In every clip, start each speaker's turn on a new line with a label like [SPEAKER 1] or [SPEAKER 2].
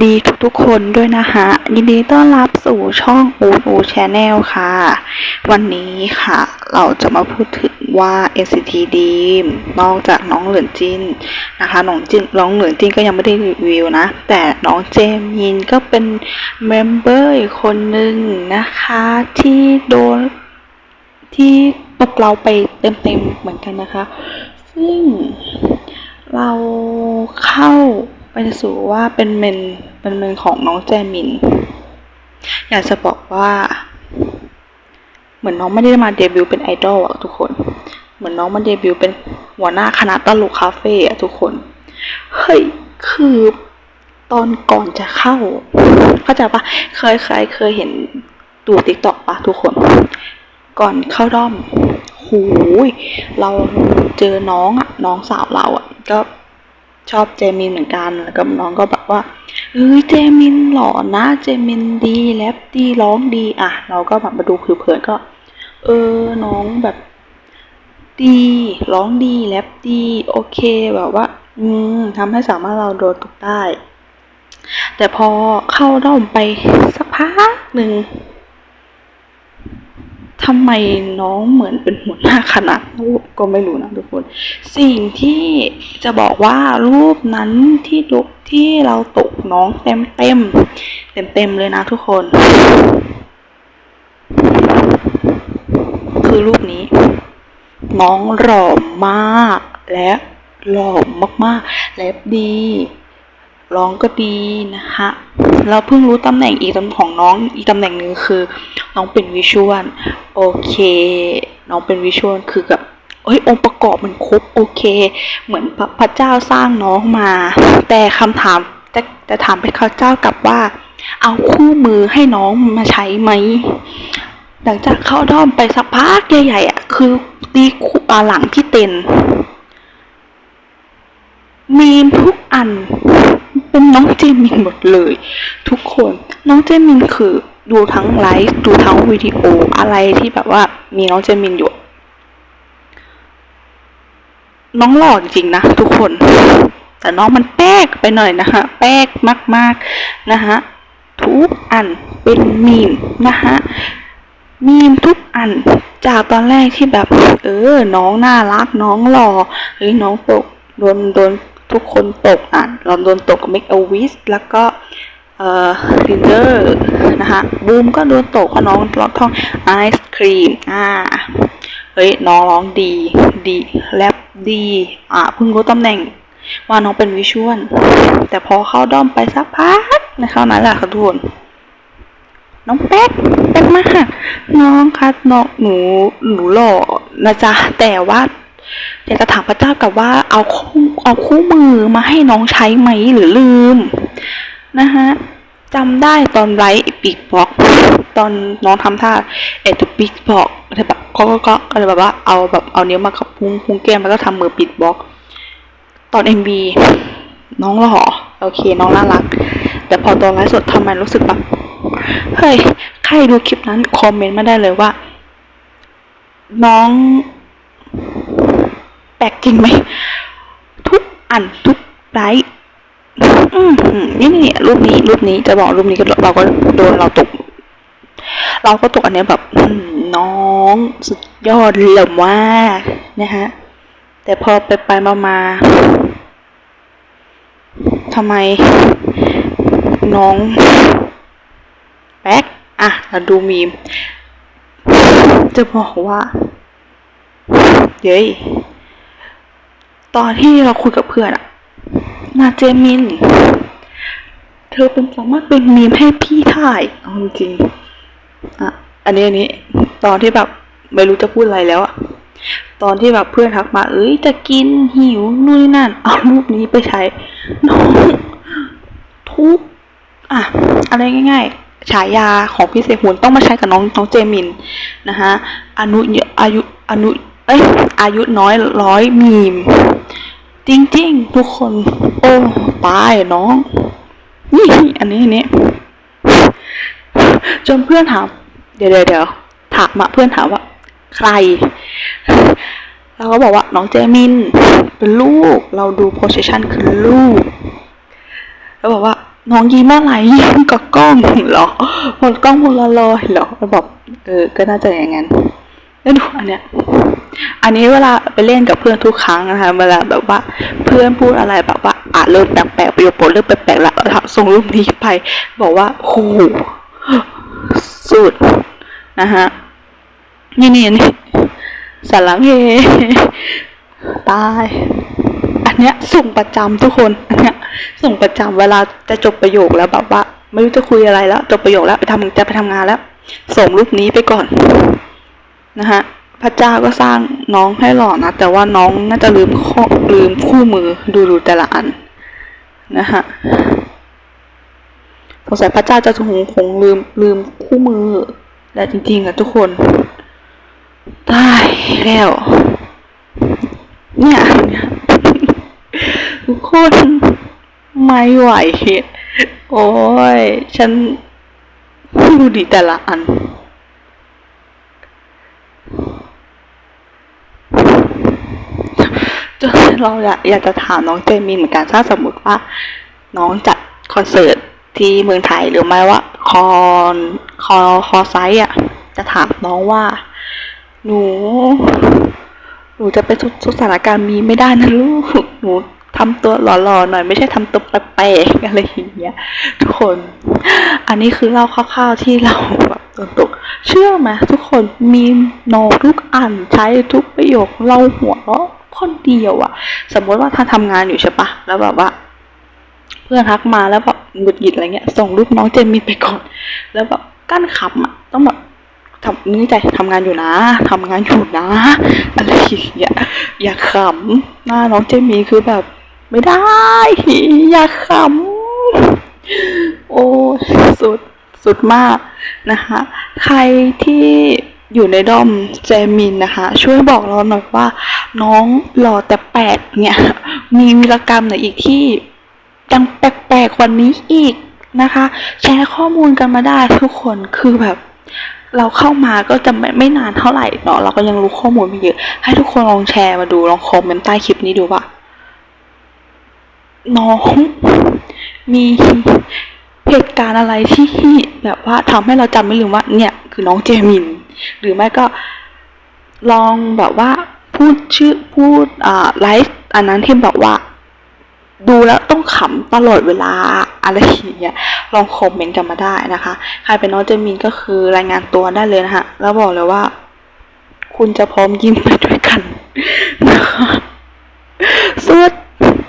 [SPEAKER 1] ดีทุกๆคนด้วยนะคะ ยินดีต้อนรับสู่ช่องอูอูชแนลค่ะ วันนี้ค่ะ เราจะมาพูดถึงว่า NCT Dream นอกจากน้องเหลือนจินนะคะ น้องจินน้องเหลือนจินก็ยังไม่ได้รีวิวนะ แต่น้องเจมยินก็เป็นเมมเบอร์อีกคนหนึ่งนะคะ ที่โดนที่ตกเราไปเต็มๆเหมือนกันนะคะ ซึ่งเราเข้า ไปสู่ว่าเป็นเมนเป็นเมนของน้องแจมิน อยากจะบอกว่า เหมือนน้องไม่ได้มาเดบิวต์เป็นไอดอลอะทุกคน เหมือนน้องมาเดบิวต์เป็นหัวหน้าคณะตลกคาเฟ่อะทุกคน เฮ้ย คือตอนก่อนจะเข้า เข้าใจปะเคยใครเคยเห็นดูติ๊กต็อกปะทุกคน ก่อนเข้าด้อมหูยเราเจอน้องอะน้องสาวเราอะก็ ชอบเจมินเหมือนกัน แล้วก็น้องก็แบบว่าเอ้ยเจมินหล่อนะ เจมินดีแรปดีร้องดีอะ เราก็แบบมาดูผิวเผินก็ เออ น้องแบบ ดีร้องดีแรปดี โอเคแบบว่า อืมทำให้สามารถเราโดนตกได้ แต่พอเข้าด้อมไปสักพักหนึ่ง ทำไมน้องเหมือนเป็นหัวหน้าคณะก็ไม่รู้นะทุกคน สิ่งที่จะบอกว่ารูปนั้นที่ดูที่เราตกน้องเต็มเต็มเต็มเต็มเลยนะทุกคน คือรูปนี้ น้องหล่อมากและหล่อมากๆ และดี ร้องก็ดีนะคะเราเพิ่งรู้ตำแหน่งอีกตำของน้องอีกตำแหน่งหนึ่งคือ น้องเป็นวิชวลโอเค น้องเป็นวิชวลคือแบบเอ้ยองค์ประกอบมันครบโอเค เหมือนพระพระเจ้าสร้างน้องมา แต่คำถามจะจะถามไปเขาเจ้ากลับว่า เอาคู่มือให้น้องมาใช้ไหมหลังจากเข้าด้อมไปสักพักใหญ่ๆอะคือตีคู่อ่าหลังพี่เต็นมีมทุกอัน เป็นน้องเจมินหมดเลย ทุกคนน้องเจมินคือดูทั้งไลฟ์ดูทั้งวิดีโออะไรที่แบบว่ามีน้องเจมินอยู่ น้องหล่อจริงๆนะทุกคน แต่น้องมันแป๊กไปหน่อยนะคะแป๊กมากๆนะคะทุกอันเป็นมีมนะคะมีมทุกอันจากตอนแรกที่แบบ เออ น้องน่ารักน้องหล่อเฮ้ยน้องตกโดนโดน ทุกคนตกอะเราโดนตกกับเมกเอวิสแล้วก็เอ่อลินเดอร์นะคะบูมก็โดนตกเพราะน้องร้องท่องไอศครีมอ่าเฮ้ยน้องร้องดีดีแรปดีอ่าเพิ่งรู้ตำแหน่งว่าน้องเป็นวิชวลแต่พอเข้าด้อมไปสักพักนะคะนั้นแหละค่ะทุกคนน้องแป๊กแป๊กมากน้องคะน้องหนูหนูหล่อนะจ๊ะแต่ว่า อยากจะถามพระเจ้ากับว่าเอาคู่เอาคู่มือมาให้น้องใช้ไหมหรือลืมนะฮะจำได้ตอนไลฟ์ปีกบอกตอนน้องทำท่าเอตุปีกบอกอะไรแบบก็ก็ก็อะไรแบบว่าเอาแบบเอานิ้วมากับพุงพุงแก้มแล้วก็ทำมือปิดบล็อกตอนเอ็มบีน้องหล่อโอเค น้องน่ารัก แต่พอตอนไลฟ์สดทำไมรู้สึกแบบเฮ้ยใครดูคลิปนั้นคอมเมนต์มาได้เลยว่า น้อง ปลกจริงไหม ทุกอันทุกไลฟ์อืมนี่นี่รูปนี้รูปนี้จะบอกรูปนี้ก็เราก็โดนเราตก เราก็ตกอันเนี้ยแบบน้องสุดยอดเหล่มากนะฮะแต่พอไปไปมามาทำไม น้องแป๊กอะเราดูมีม จะบอกว่า เย้ย ตอนที่เราคุยกับเพื่อนอะนาเจมิน เธอเป็นสามารถเป็นมีมให้พี่ถ่ายเอาจริงอะอันนี้อันนี้ ตอนที่แบบไม่รู้จะพูดอะไรแล้วอะตอนที่แบบเพื่อนทักมา เอ้ยจะกินหิวนู่นนนั่น เอารูปนี้ไปใช้น้องทุกอะอะไรง่าย ๆ ฉายาของพี่เสกหุนต้องมาใช้กับน้องน้องเจมินนะคะอนุเยอะอายุอนุ เอ้ยอายุน้อยร้อยมีม จริงๆ ทุกคน โอ้ตายน้อง นี่อันนี้อันนี้จนเพื่อนถาม เดี๋ยวเดี๋ยวถามมาเพื่อนถามว่า ใคร เราก็บอกว่าน้องเจมิน เป็นลูก เราดูโพสชันคือลูก แล้วบอกว่าน้องยิ้มอะไรยิ้มกับกล้องเหรอหมดกล้องหมดละลอยเหรอแล้วบอกเออ ก็น่าจะอย่างนั้น แล้วดูอันเนี้ย อันนี้เวลาไปเล่นกับเพื่อนทุกครั้งนะคะ เวลาแบบว่าเพื่อนพูดอะไรแบบว่าอะเริ่มแปลกๆประโยคปรดเริ่มแปลกๆแล้วส่งรูปนี้ไป บอกว่าโอ้โหสุดนะฮะนี่นี่นี่สารังเฮตาย อันเนี้ยส่งประจำทุกคน อันเนี้ยส่งประจำเวลาจะจบประโยคแล้วแบบว่า ไม่รู้จะคุยอะไรแล้ว จบประโยคแล้วไปทำจะไปทำงานแล้ว ส่งรูปนี้ไปก่อน นะฮะพระเจ้าก็สร้างน้องให้หล่อนะ แต่ว่าน้องน่าจะลืมข้อลืมคู่มือดูดูแต่ละอันนะฮะสงสัยพระเจ้าจะคงคงลืมลืมคู่มือและจริงๆอะทุกคนตายแล้ว เนี่ยทุกคนไม่ไหว โอ้ย ฉันดูดีแต่ละอัน จน เราอยากอยากจะถามน้องเจมินเหมือนกันถ้าสมมติว่า น้องจัดคอนเสิร์ตที่เมืองไทยหรือไม่ว่าคอนคอคอไซต์อะ จะถามน้องว่า หนู หนูจะไปทุกสถานการณ์มีไม่ได้นะลูกหนูทำตัวหล่อๆหน่อยไม่ใช่ทำตัวแปลกๆอะไรอย่างเงี้ยทุกคน อันนี้คือเล่าคร่าวๆที่เราแบบตกเชื่อไหมทุกคนมีโนทุกอันใช้ทุกประโยคเราหัวเราะ คนเดียวอะสมมติว่าถ้าทำงานอยู่ใช่ปะแล้วแบบว่า เพื่อนทักมาแล้วแบบหงุดหงิดอะไรเงี้ยส่งรูปน้องเจมมี่ไปก่อน แล้วแบบกั้นขำอะต้องแบบทำนึกใจทำงานอยู่นะทำงานอยู่นะอะไรอย่างเงี้ยอย่าขำหน้าน้องเจมี่คือแบบ ไม่ได้ อย่าขำโอ้สุดสุดมากนะคะ ใครที่ อยู่ในด้อมเจมินนะคะ ช่วยบอกเราหน่อยว่า น้องหล่อแต่แปลกเนี่ย มีวีรกรรมไหนอีกที่ยังแปลกๆกว่านี้อีกนะคะ แชร์ข้อมูลกันมาได้ทุกคนคือแบบ เราเข้ามาก็จะไม่ไม่นานเท่าไหร่เนาะเราก็ยังรู้ข้อมูลไม่เยอะ ให้ทุกคนลองแชร์มาดูลองคอมเมนต์ใต้คลิปนี้ดูว่าน้องมีเหตุการณ์อะไรที่แบบว่าทำให้เราจำไม่ลืมว่าเนี่ยคือน้องเจมิน หรือไม่ก็ลองแบบว่าพูดชื่อพูดอ่าไลฟ์อันนั้นที่แบบว่า ดูแล้วต้องขำตลอดเวลาอะไรอย่างเงี้ยลองคอมเมนต์กันมาได้นะคะ ใครเป็นน้องเจมินก็คือรายงานตัวได้เลยนะคะแล้วบอกเลยว่า คุณจะพร้อมยิ้มไปด้วยกันนะคะสุด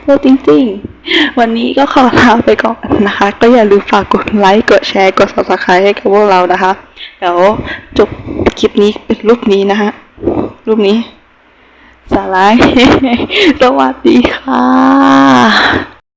[SPEAKER 1] สุดจริง ๆ วันนี้ก็ขอลาไปก่อนนะคะ ก็อย่าลืมฝากกดไลค์กดแชร์กด subscribe ให้กับพวกเรานะคะ เดี๋ยวจบคลิปนี้เป็นรูปนี้นะคะรูปนี้ สาระสวัสดีค่ะ